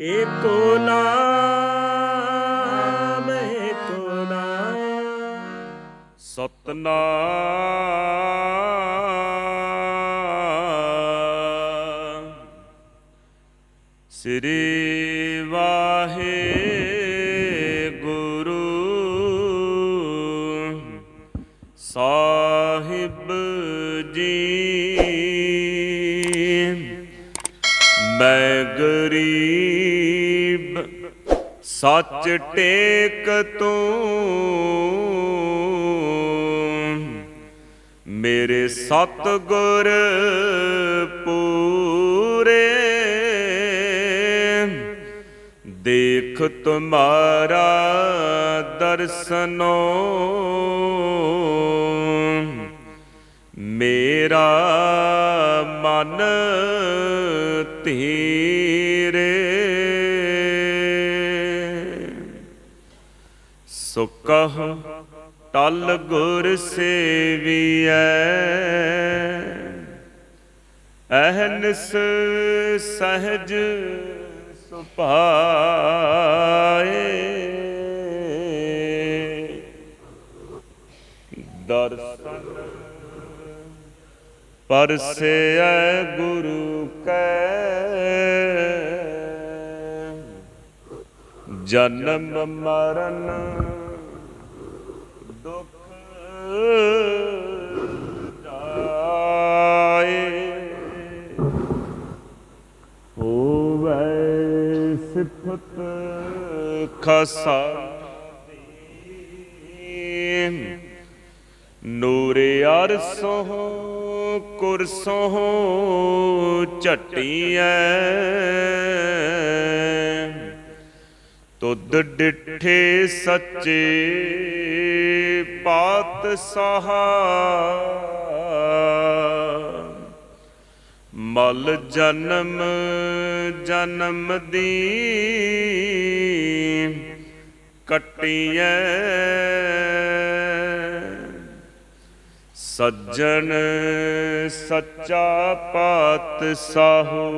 ਏਕੋ ਨਾਮ ਏਕੋ ਨਾਮ। ਸਤਨਾਮ। ਸ੍ਰੀ ਵਾਹਿਗੁਰੂ ਸੱਚ ਟੇਕ ਤੂੰ ਮੇਰੇ ਸਤ ਗੁਰ ਪੂਰੇ। ਦੇਖ ਤੁਮਾਰਾ ਦਰਸਨੋ ਮੇਰਾ ਮਨ ਧੀ ਸੋ ਟਲ ਗੁਰ ਸੇਵੀਐ। ਅਹਨਸ ਸਹਜ ਸੁਭਾਏ। ਦਰਸ਼ਨ ਪਰਸੈ ਗੁਰੂ ਕੈ। ਜਨਮ ਮਰਨ ਸਿਫਤ ਖਸਾ ਨੂਰ ਅਰਸੋਂ ਕੁਰਸੋਂ ਝਟੀਐ। ਤੁਧ ਡਿਠੇ ਸੱਚੇ ਪਾਤਸ਼ਾਹ। ਮਲ ਜਨਮ ਜਨਮ ਦੀ ਕਟੀਐ। ਸੱਜਣ ਸੱਚਾ ਪਾਤ ਪਾਤਸ਼ਾਹੂ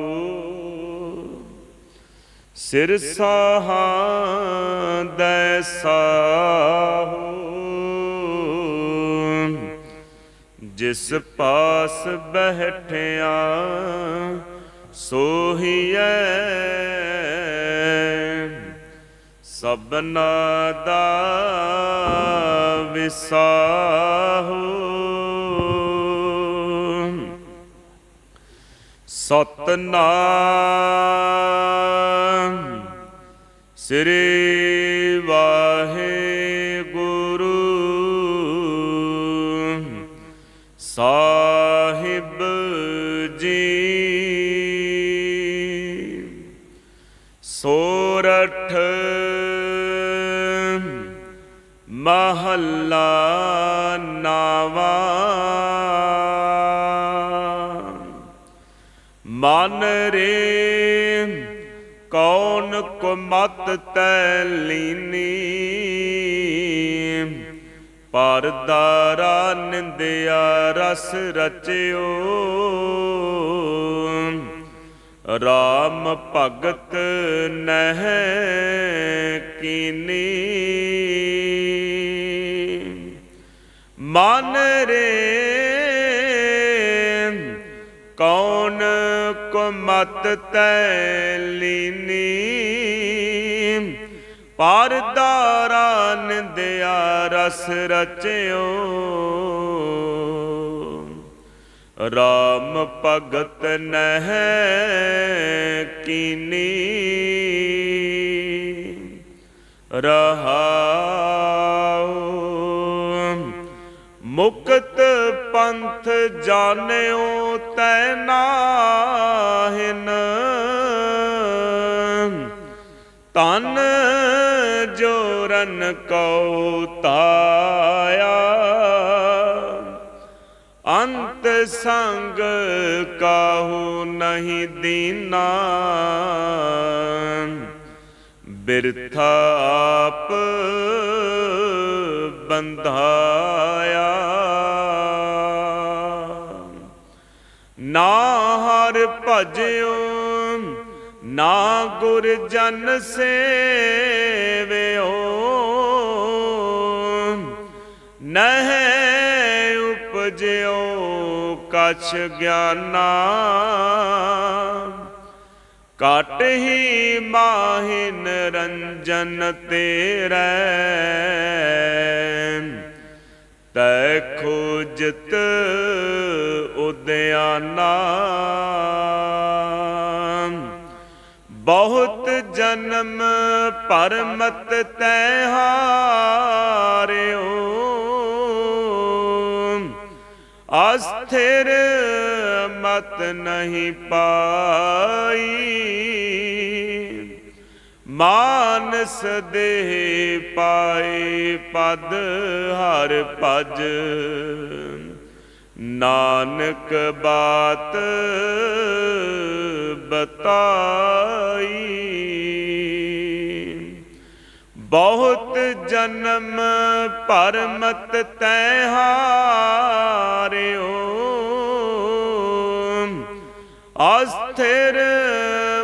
ਸਿਰ ਸਾਹਾਂ ਦੈ ਸਾਹੂ। ਜਿਸ ਪਾਸ ਬਹਿਠਿਆ ਸੋਹੀਐ ਸਬਨਾ ਦਾ ਵਿਸਾਹੂ। ਸਤਨਾਮ ਸ੍ਰੀ ਵਾਹਿਗੁਰੂ ਸੋਰਠ ਮਹੱਲਾ ਨਾਵਾ। ਮਨ ਰੇ ਕੌਣ ਕੋ ਮਤ ਤੈ ਲੀਨੀ। ਪਰਦਾਰਾ ਨਿੰਦਿਆ ਰਸ ਰਚਿਓ। ਰਾਮ ਭਗਤ ਨਹਿ ਕੀਨੀ। ਮਨ ਰੇ ਕੌਣ ਕੋ ਮਤ ਤੈ ਲੀਨੀ। ਪਰਦਾਰਾ ਨਿੰਦਿਆ ਰਸ ਰਚਿਓ। ਰਾਮ ਭਗਤ ਨਹਿ ਕੀਨੀ। ਰਹਾਉ ਮੁਕਤ ਪੰਥ ਜਾਣਿਓ ਤੈ ਨਾਹਿਨ। ਤਨ ਜੋਰਨ ਕਉ ਤਾਇਆ। ਅੰਤ ਸੰਗ ਕਾਹੂ ਨਹੀਂ ਦੀਨਾ। ਬਿਰਥਾ ਆਪ ਬੰਧਾਇਆ। ਨਾ ਹਰ ਭਜਿਓ, ਨਾ ਗੁਰ ਜਨ ਸੇਵਿਓ। ਨਹਿ ਉਪਜਿਓ ਕਛ ਗਿਆਨਾ। ਕਟ ਹੀ ਮਾਹਿਨ ਰੰਜਨ ਤੇਰੇ। ਤੈ ਖੋਜਤ ਉਦਿਆਨਾ ਬਹੁਤ ਜਨਮ ਪਰਮਤ ਤੈ ਹਾਰਿਓ। ਅਸਥਿਰ ਮਤ ਨਹੀਂ ਪਾਈ। ਮਾਨਸ ਦੇਹ ਪਾਏ ਪਦ ਹਰ ਭਜ। ਨਾਨਕ ਬਾਤ ਬਤਾ ਜਨਮ ਪਰਮਤ ਤੈ ਹਾਰਿਓ। ਅਸਥਿਰ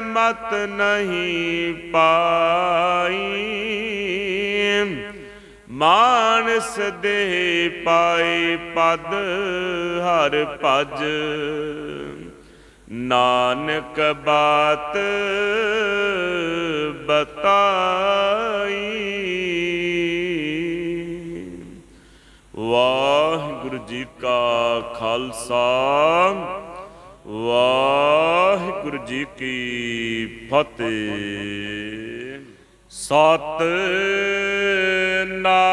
ਮਤ ਨਹੀਂ ਪਾਈ। ਮਾਨਸ ਦੇ ਪਾਏ ਪਦ ਹਰ ਭਜ। ਨਾਨਕ ਬਾਤ ਬਤਾ ਖਾਲਸਾ ਵਾਹਿਗੁਰੂ ਜੀ ਕੀ ਫਤਿਹ। ਸਤ ਨਾ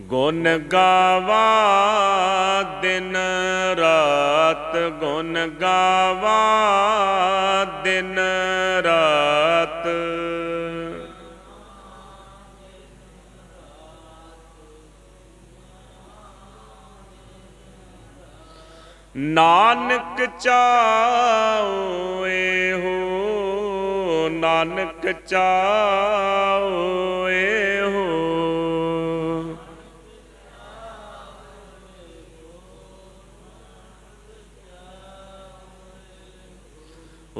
ਗੁਣ ਗਾਵਾ ਦਿਨ ਰਾਤ ਗੁਣ ਗਾਵਾ ਦਿਨ ਰਾਤ। ਨਾਨਕ ਚਾਉ ਹੋ ਨਾਨਕ ਚਾਉ